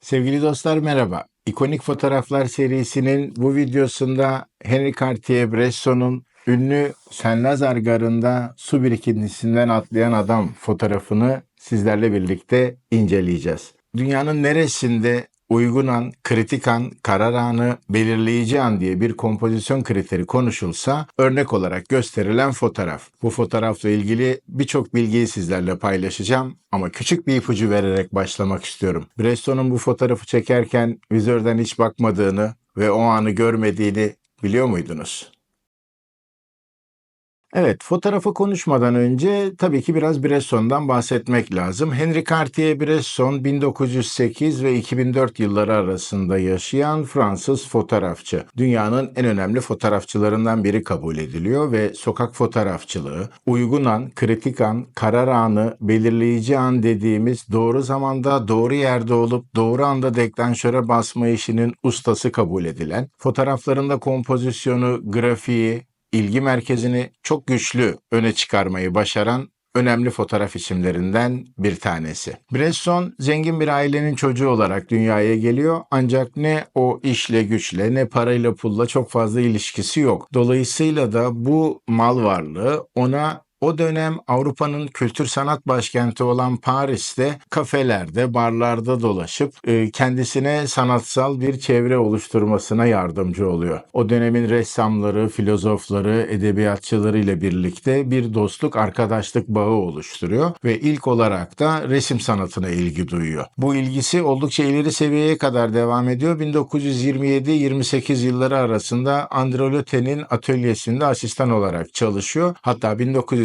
Sevgili dostlar merhaba. İkonik Fotoğraflar serisinin bu videosunda Henri Cartier-Bresson'un ünlü Saint Lazare Garı'nda su birikintisinden atlayan adam fotoğrafını sizlerle birlikte inceleyeceğiz. Dünyanın neresinde uygun an, kritik an, karar anı, belirleyici an diye bir kompozisyon kriteri konuşulsa örnek olarak gösterilen fotoğraf. Bu fotoğrafla ilgili birçok bilgiyi sizlerle paylaşacağım ama küçük bir ipucu vererek başlamak istiyorum. Bresson'un bu fotoğrafı çekerken vizörden hiç bakmadığını ve o anı görmediğini biliyor muydunuz? Evet, fotoğrafı konuşmadan önce tabii ki biraz Bresson'dan bahsetmek lazım. Henri Cartier-Bresson 1908 ve 2004 yılları arasında yaşayan Fransız fotoğrafçı. Dünyanın en önemli fotoğrafçılarından biri kabul ediliyor ve sokak fotoğrafçılığı, uygun an, kritik an, karar anı, belirleyici an dediğimiz doğru zamanda doğru yerde olup doğru anda deklanşöre basma işinin ustası kabul edilen, fotoğraflarında kompozisyonu, grafiği, ilgi merkezini çok güçlü öne çıkarmayı başaran önemli fotoğraf isimlerinden bir tanesi. Bresson zengin bir ailenin çocuğu olarak dünyaya geliyor ancak ne o işle güçle ne parayla pulla çok fazla ilişkisi yok. Dolayısıyla da bu mal varlığı ona o dönem Avrupa'nın kültür sanat başkenti olan Paris'te kafelerde, barlarda dolaşıp e, kendisine sanatsal bir çevre oluşturmasına yardımcı oluyor. O dönemin ressamları, filozofları, edebiyatçıları ile birlikte bir dostluk, arkadaşlık bağı oluşturuyor ve ilk olarak da resim sanatına ilgi duyuyor. Bu ilgisi oldukça ileri seviyeye kadar devam ediyor. 1927-28 yılları arasında Androlotte'nin atölyesinde asistan olarak çalışıyor. Hatta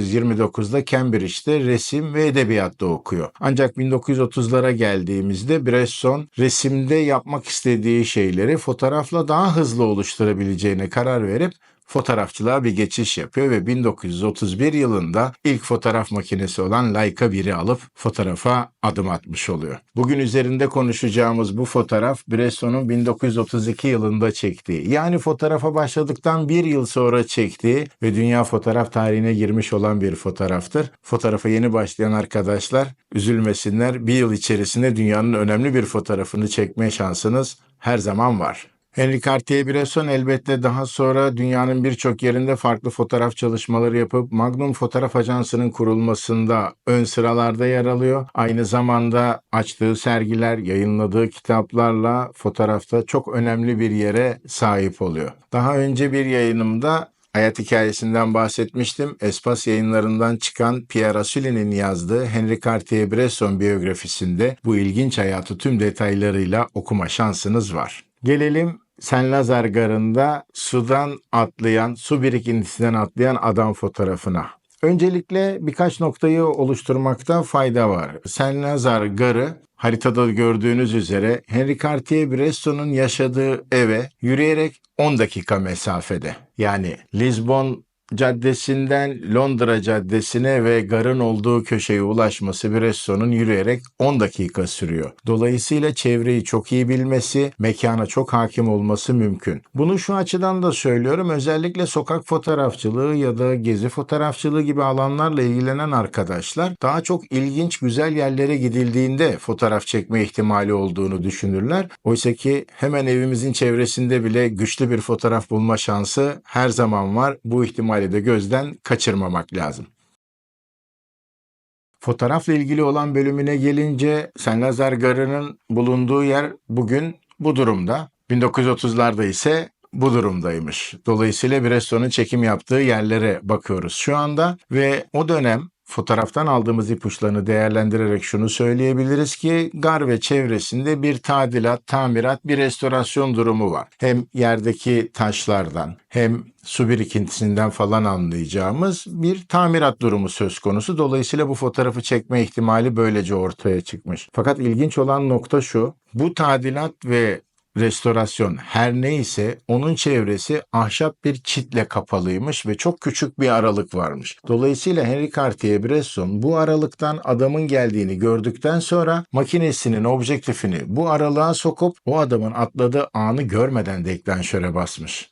1929'da Cambridge'de resim ve edebiyatta okuyor. Ancak 1930'lara geldiğimizde Bresson resimde yapmak istediği şeyleri fotoğrafla daha hızlı oluşturabileceğine karar verip fotoğrafçılığa bir geçiş yapıyor ve 1931 yılında ilk fotoğraf makinesi olan Leica 1'i alıp fotoğrafa adım atmış oluyor. Bugün üzerinde konuşacağımız bu fotoğraf Bresson'un 1932 yılında çektiği yani fotoğrafa başladıktan bir yıl sonra çektiği ve dünya fotoğraf tarihine girmiş olan bir fotoğraftır. Fotoğrafa yeni başlayan arkadaşlar üzülmesinler bir yıl içerisinde dünyanın önemli bir fotoğrafını çekme şansınız her zaman var. Henri Cartier-Bresson elbette daha sonra dünyanın birçok yerinde farklı fotoğraf çalışmaları yapıp Magnum Fotoğraf Ajansı'nın kurulmasında ön sıralarda yer alıyor. Aynı zamanda açtığı sergiler, yayınladığı kitaplarla fotoğrafta çok önemli bir yere sahip oluyor. Daha önce bir yayınımda hayat hikayesinden bahsetmiştim. Espas yayınlarından çıkan Pierre Asuli'nin yazdığı Henri Cartier-Bresson biyografisinde bu ilginç hayatı tüm detaylarıyla okuma şansınız var. Gelelim Saint Lazare Garı'nda sudan atlayan, su birikintisinden atlayan adam fotoğrafına. Öncelikle birkaç noktayı oluşturmakta fayda var. Saint Lazare Garı haritada gördüğünüz üzere Henri Cartier-Bresson'un yaşadığı eve yürüyerek 10 dakika mesafede. Yani Lisbon Caddesi'nden Londra Caddesi'ne ve garın olduğu köşeye ulaşması Bresson'un yürüyerek 10 dakika sürüyor. Dolayısıyla çevreyi çok iyi bilmesi, mekana çok hakim olması mümkün. Bunu şu açıdan da söylüyorum. Özellikle sokak fotoğrafçılığı ya da gezi fotoğrafçılığı gibi alanlarla ilgilenen arkadaşlar daha çok ilginç güzel yerlere gidildiğinde fotoğraf çekme ihtimali olduğunu düşünürler. Oysa ki hemen evimizin çevresinde bile güçlü bir fotoğraf bulma şansı her zaman var. Bu ihtimali de gözden kaçırmamak lazım. Fotoğrafla ilgili olan bölümüne gelince Saint Lazare Garı'nın bulunduğu yer bugün bu durumda. 1930'larda ise bu durumdaymış. Dolayısıyla Bresson'un çekim yaptığı yerlere bakıyoruz şu anda ve o dönem fotoğraftan aldığımız ipuçlarını değerlendirerek şunu söyleyebiliriz ki gar ve çevresinde bir tadilat, tamirat, bir restorasyon durumu var. Hem yerdeki taşlardan hem su birikintisinden falan anlayacağımız bir tamirat durumu söz konusu. Dolayısıyla bu fotoğrafı çekme ihtimali böylece ortaya çıkmış. Fakat ilginç olan nokta şu. Bu tadilat ve restorasyon her neyse onun çevresi ahşap bir çitle kapalıymış ve çok küçük bir aralık varmış. Dolayısıyla Henri Cartier-Bresson bu aralıktan adamın geldiğini gördükten sonra makinesinin objektifini bu aralığa sokup o adamın atladığı anı görmeden deklanşöre basmış.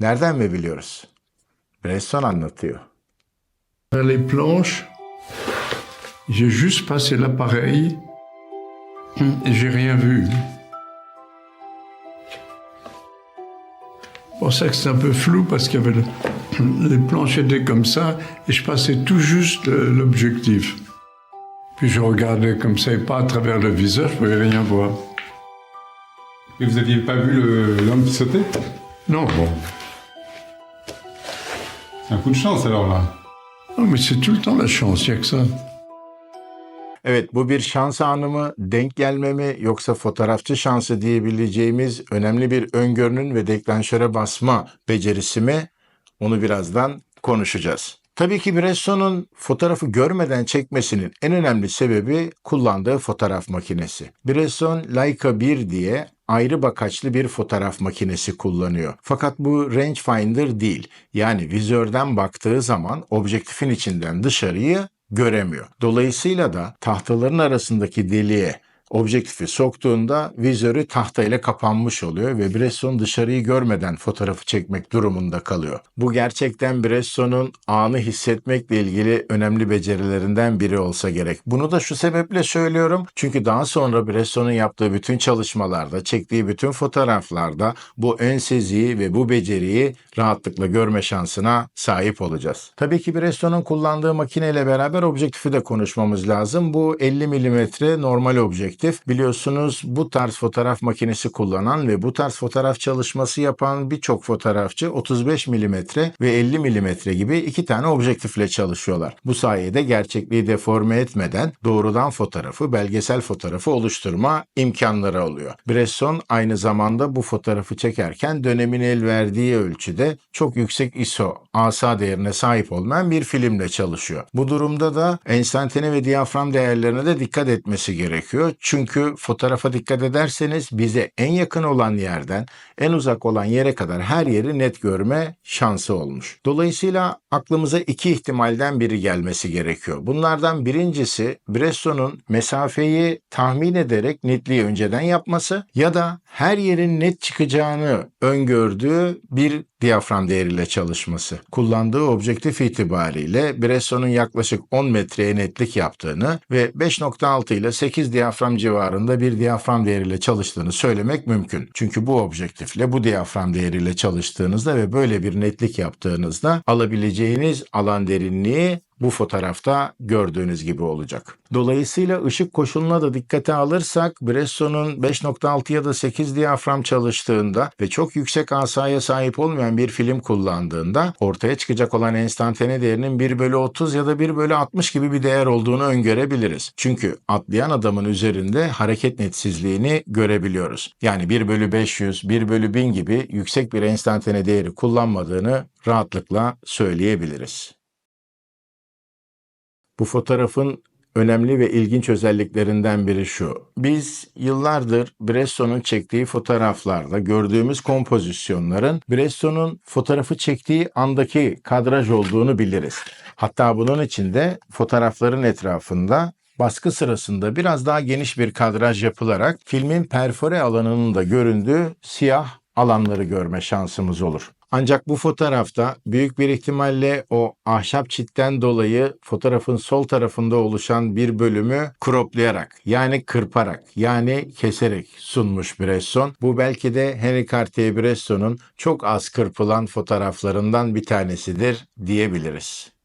Nereden mi biliyoruz? Bresson anlatıyor. Les planches, j'ai juste passé l'appareil j'ai rien vu. Pour ça que c'est un peu flou parce qu'il y avait le- les planches étaient comme ça et je passais tout juste l'objectif. Puis je regardais comme ça et pas à travers le viseur, je pouvais rien voir. Et vous aviez pas vu l'homme qui sautait? Non, bon. C'est un coup de chance alors là. Non, mais c'est tout le temps la chance, il n'y a que ça. Evet bu bir şans anı mı, denk gelme mi yoksa fotoğrafçı şansı diyebileceğimiz önemli bir öngörünün ve deklanşöre basma becerisi mi? Onu birazdan konuşacağız. Tabii ki Bresson'un fotoğrafı görmeden çekmesinin en önemli sebebi kullandığı fotoğraf makinesi. Bresson Leica 1 diye ayrı bakaçlı bir fotoğraf makinesi kullanıyor. Fakat bu rangefinder değil. Yani vizörden baktığı zaman objektifin içinden dışarıyı göremiyor. Dolayısıyla da tahtaların arasındaki deliğe objektifi soktuğunda vizörü tahtayla kapanmış oluyor ve Bresson dışarıyı görmeden fotoğrafı çekmek durumunda kalıyor. Bu gerçekten Bresson'un anı hissetmekle ilgili önemli becerilerinden biri olsa gerek. Bunu da şu sebeple söylüyorum. Çünkü daha sonra Bresson'un yaptığı bütün çalışmalarda, çektiği bütün fotoğraflarda bu ön seziyi ve bu beceriyi rahatlıkla görme şansına sahip olacağız. Tabii ki Bresson'un kullandığı makineyle beraber objektifi de konuşmamız lazım. Bu 50 mm normal objektif. Biliyorsunuz bu tarz fotoğraf makinesi kullanan ve bu tarz fotoğraf çalışması yapan birçok fotoğrafçı 35 mm ve 50 mm gibi iki tane objektifle çalışıyorlar. Bu sayede gerçekliği deforme etmeden doğrudan fotoğrafı, belgesel fotoğrafı oluşturma imkanları oluyor. Bresson aynı zamanda bu fotoğrafı çekerken dönemin el verdiği ölçüde çok yüksek ISO, ASA değerine sahip olmayan bir filmle çalışıyor. Bu durumda da enstantane ve diyafram değerlerine de dikkat etmesi gerekiyor. Çünkü fotoğrafa dikkat ederseniz bize en yakın olan yerden en uzak olan yere kadar her yeri net görme şansı olmuş. Dolayısıyla aklımıza iki ihtimalden biri gelmesi gerekiyor. Bunlardan birincisi Bresson'un mesafeyi tahmin ederek netliği önceden yapması ya da her yerin net çıkacağını öngördüğü bir diyafram değeriyle çalışması. Kullandığı objektif itibariyle Bresson'un yaklaşık 10 metreye netlik yaptığını ve 5.6 ile 8 diyafram civarında bir diyafram değeriyle çalıştığını söylemek mümkün. Çünkü bu objektifle bu diyafram değeriyle çalıştığınızda ve böyle bir netlik yaptığınızda alabileceğiniz alan derinliği bu fotoğrafta gördüğünüz gibi olacak. Dolayısıyla ışık koşuluna da dikkate alırsak Bresson'un 5.6 ya da 8 diyafram çalıştığında ve çok yüksek asaya sahip olmayan bir film kullandığında ortaya çıkacak olan enstantane değerinin 1 bölü 30 ya da 1 bölü 60 gibi bir değer olduğunu öngörebiliriz. Çünkü atlayan adamın üzerinde hareket netsizliğini görebiliyoruz. Yani 1 bölü 500, 1 bölü 1000 gibi yüksek bir enstantane değeri kullanmadığını rahatlıkla söyleyebiliriz. Bu fotoğrafın önemli ve ilginç özelliklerinden biri şu. Biz yıllardır Bresson'un çektiği fotoğraflarda gördüğümüz kompozisyonların Bresson'un fotoğrafı çektiği andaki kadraj olduğunu biliriz. Hatta bunun için de fotoğrafların etrafında baskı sırasında biraz daha geniş bir kadraj yapılarak filmin perfore alanının da göründüğü siyah alanları görme şansımız olur. Ancak bu fotoğrafta büyük bir ihtimalle o ahşap çitten dolayı fotoğrafın sol tarafında oluşan bir bölümü kroplayarak yani kırparak yani keserek sunmuş Bresson. Bu belki de Henri Cartier-Bresson'un çok az kırpılan fotoğraflarından bir tanesidir diyebiliriz.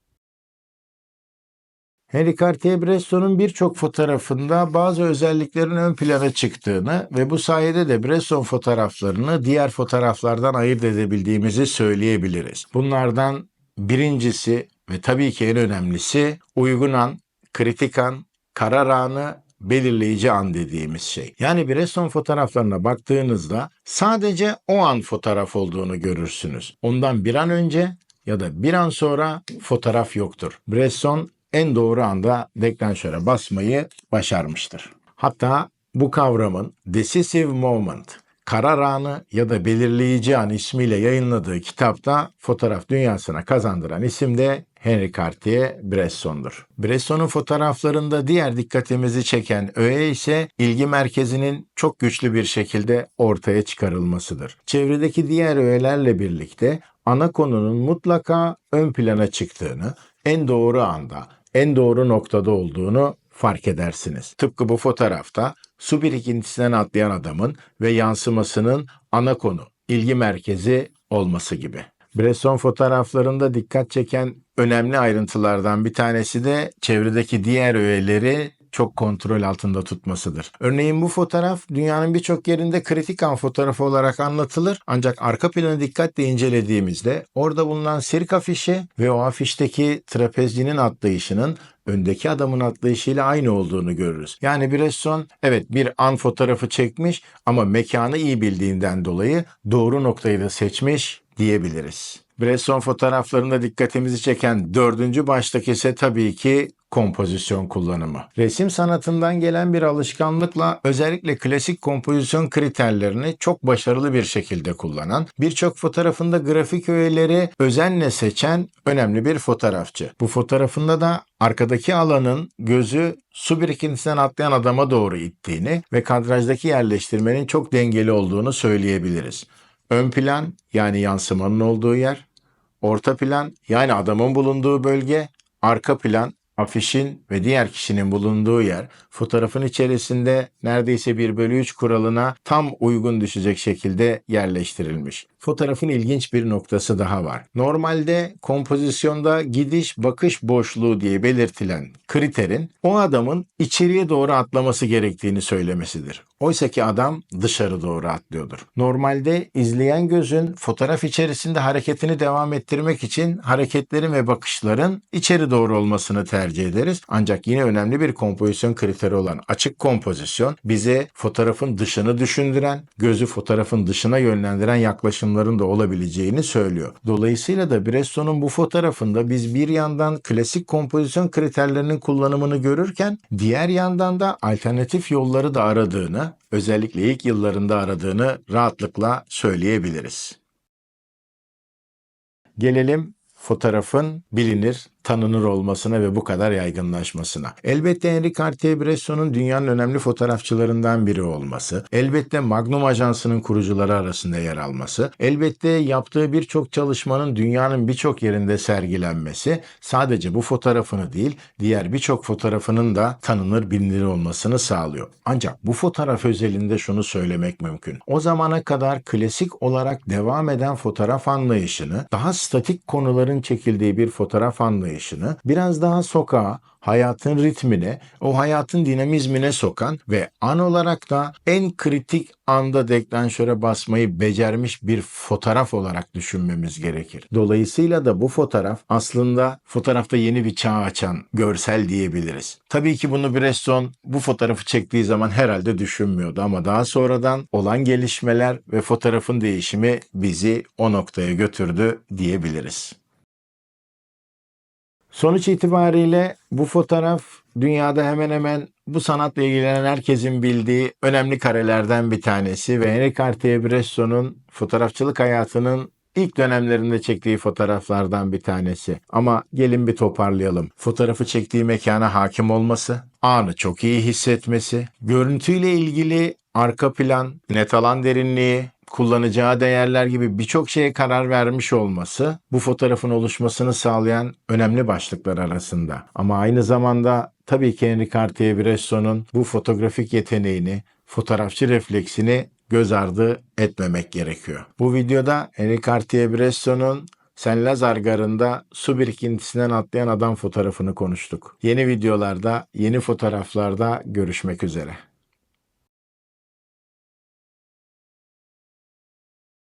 Henri Cartier-Bresson'un birçok fotoğrafında bazı özelliklerin ön plana çıktığını ve bu sayede de Bresson fotoğraflarını diğer fotoğraflardan ayırt edebildiğimizi söyleyebiliriz. Bunlardan birincisi ve tabii ki en önemlisi uygun an, kritik an, karar anı, belirleyici an dediğimiz şey. Yani Bresson fotoğraflarına baktığınızda sadece o an fotoğraf olduğunu görürsünüz. Ondan bir an önce ya da bir an sonra fotoğraf yoktur. Bresson en doğru anda deklanşöre basmayı başarmıştır. Hatta bu kavramın decisive moment, karar anı ya da belirleyici an ismiyle yayınladığı kitapta fotoğraf dünyasına kazandıran isim de Henri Cartier-Bresson'dur. Bresson'un fotoğraflarında diğer dikkatimizi çeken öğe ise ilgi merkezinin çok güçlü bir şekilde ortaya çıkarılmasıdır. Çevredeki diğer öğelerle birlikte ana konunun mutlaka ön plana çıktığını, en doğru anda, en doğru noktada olduğunu fark edersiniz. Tıpkı bu fotoğrafta su birikintisinden atlayan adamın ve yansımasının ana konu, ilgi merkezi olması gibi. Bresson fotoğraflarında dikkat çeken önemli ayrıntılardan bir tanesi de çevredeki diğer öğeleri çok kontrol altında tutmasıdır. Örneğin bu fotoğraf dünyanın birçok yerinde kritik an fotoğrafı olarak anlatılır ancak arka planı dikkatle incelediğimizde orada bulunan sirk afişi ve o afişteki trapezcinin atlayışının öndeki adamın atlayışıyla aynı olduğunu görürüz. Yani Bresson evet bir an fotoğrafı çekmiş ama mekanı iyi bildiğinden dolayı doğru noktayı da seçmiş diyebiliriz. Bresson fotoğraflarında dikkatimizi çeken dördüncü baştaki ise tabii ki kompozisyon kullanımı. Resim sanatından gelen bir alışkanlıkla özellikle klasik kompozisyon kriterlerini çok başarılı bir şekilde kullanan, birçok fotoğrafında grafik öğeleri özenle seçen önemli bir fotoğrafçı. Bu fotoğrafında da arkadaki alanın gözü su birikintisinden atlayan adama doğru ittiğini ve kadrajdaki yerleştirmenin çok dengeli olduğunu söyleyebiliriz. Ön plan yani yansımanın olduğu yer, orta plan yani adamın bulunduğu bölge, arka plan afişin ve diğer kişinin bulunduğu yer fotoğrafın içerisinde neredeyse 1 bölü 3 kuralına tam uygun düşecek şekilde yerleştirilmiş. Fotoğrafın ilginç bir noktası daha var. Normalde kompozisyonda gidiş bakış boşluğu diye belirtilen kriterin o adamın içeriye doğru atlaması gerektiğini söylemesidir. Oysa ki adam dışarı doğru atlıyordur. Normalde izleyen gözün fotoğraf içerisinde hareketini devam ettirmek için hareketlerin ve bakışların içeri doğru olmasını tercih ederiz. Ancak yine önemli bir kompozisyon kriteri olan açık kompozisyon bize fotoğrafın dışını düşündüren, gözü fotoğrafın dışına yönlendiren yaklaşımların da olabileceğini söylüyor. Dolayısıyla da Bresson'un bu fotoğrafında biz bir yandan klasik kompozisyon kriterlerinin kullanımını görürken diğer yandan da alternatif yolları da aradığını, özellikle ilk yıllarında aradığını rahatlıkla söyleyebiliriz. Gelelim fotoğrafın bilinir, tanınır olmasına ve bu kadar yaygınlaşmasına. Elbette Henri Cartier-Bresson'un dünyanın önemli fotoğrafçılarından biri olması, elbette Magnum Ajansı'nın kurucuları arasında yer alması, elbette yaptığı birçok çalışmanın dünyanın birçok yerinde sergilenmesi sadece bu fotoğrafını değil, diğer birçok fotoğrafının da tanınır, bilinir olmasını sağlıyor. Ancak bu fotoğraf özelinde şunu söylemek mümkün. O zamana kadar klasik olarak devam eden fotoğraf anlayışını, daha statik konuların çekildiği bir fotoğraf anlayışını biraz daha sokağa, hayatın ritmine, o hayatın dinamizmine sokan ve an olarak da en kritik anda deklanşöre basmayı becermiş bir fotoğraf olarak düşünmemiz gerekir. Dolayısıyla da bu fotoğraf aslında fotoğrafta yeni bir çağ açan görsel diyebiliriz. Tabii ki bunu Bresson bu fotoğrafı çektiği zaman herhalde düşünmüyordu ama daha sonradan olan gelişmeler ve fotoğrafın değişimi bizi o noktaya götürdü diyebiliriz. Sonuç itibariyle bu fotoğraf dünyada hemen hemen bu sanatla ilgilenen herkesin bildiği önemli karelerden bir tanesi ve Henri Cartier-Bresson'un fotoğrafçılık hayatının ilk dönemlerinde çektiği fotoğraflardan bir tanesi. Ama gelin bir toparlayalım. Fotoğrafı çektiği mekana hakim olması, anı çok iyi hissetmesi, görüntüyle ilgili arka plan, net alan derinliği, kullanacağı değerler gibi birçok şeye karar vermiş olması bu fotoğrafın oluşmasını sağlayan önemli başlıklar arasında. Ama aynı zamanda tabii ki Henri Cartier-Bresson'un bu fotoğrafik yeteneğini, fotoğrafçı refleksini göz ardı etmemek gerekiyor. Bu videoda Henri Cartier-Bresson'un Saint Lazare Garı'nda su birikintisinden atlayan adam fotoğrafını konuştuk. Yeni videolarda, yeni fotoğraflarda görüşmek üzere.